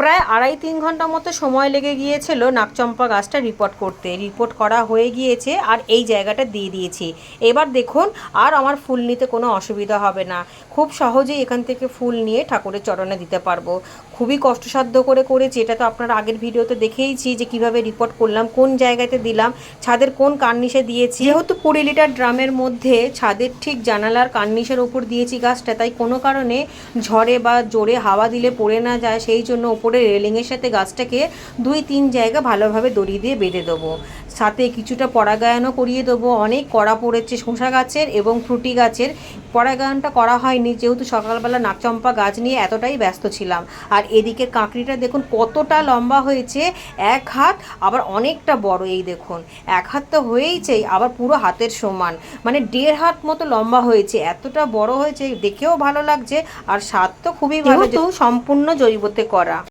প্রায় আড়াই তিন ঘণ্টা মতো সময় লেগে গিয়েছিল নাকচম্পা গাছটা রিপোর্ট করতে। রিপোর্ট করা হয়ে গিয়েছে আর এই জায়গাটা দিয়ে দিয়েছি। এবার দেখুন, আর আমার ফুল নিতে কোনো অসুবিধা হবে না। খুব সহজেই এখান থেকে ফুল নিয়ে ঠাকুরের চরণে দিতে পারব। খুবই কষ্টসাধ্য করে করেছি। এটা তো আপনারা আগের ভিডিওতে দেখেইছি যে কীভাবে রিপোর্ট করলাম, কোন জায়গাতে দিলাম, ছাদের কোন কার্নিশে দিয়েছি। যেহেতু কুড়ি লিটার ড্রামের মধ্যে ছাদের ঠিক জানালার কার্নিশের ওপর দিয়েছি গাছটা, তাই কোনো কারণে ঝড়ে বা জোরে হাওয়া দিলে পড়ে না যায়, সেই জন্য ওপরে রেলিংয়ের সাথে গাছটাকে দুই তিন জায়গা ভালোভাবে দড়ি দিয়ে বেঁধে দেবো। সাথে কিছুটা পরাগায়নও করিয়ে দেবো। অনেক কড়া পড়েছে শসা গাছের এবং ফ্রুটি গাছের। পরাগায়নটা করা হয়নি যেহেতু সকালবেলা নাকচম্পা গাছ নিয়ে এতটাই ব্যস্ত ছিলাম। আর এদিকে কাঁকড়িটা দেখুন কতটা লম্বা হয়েছে এক হাত আবার অনেকটা বড় এই দেখুন। এক হাত তো হয়েইছে আবার পুরো হাতের সমান। মানে দেড় হাত মতো লম্বা হয়েছে এতটা বড় হয়েছে দেখেও ভালো লাগছে। আর স্বাদ তো খুবই ভালো সম্পূর্ণ জৈবতে করা।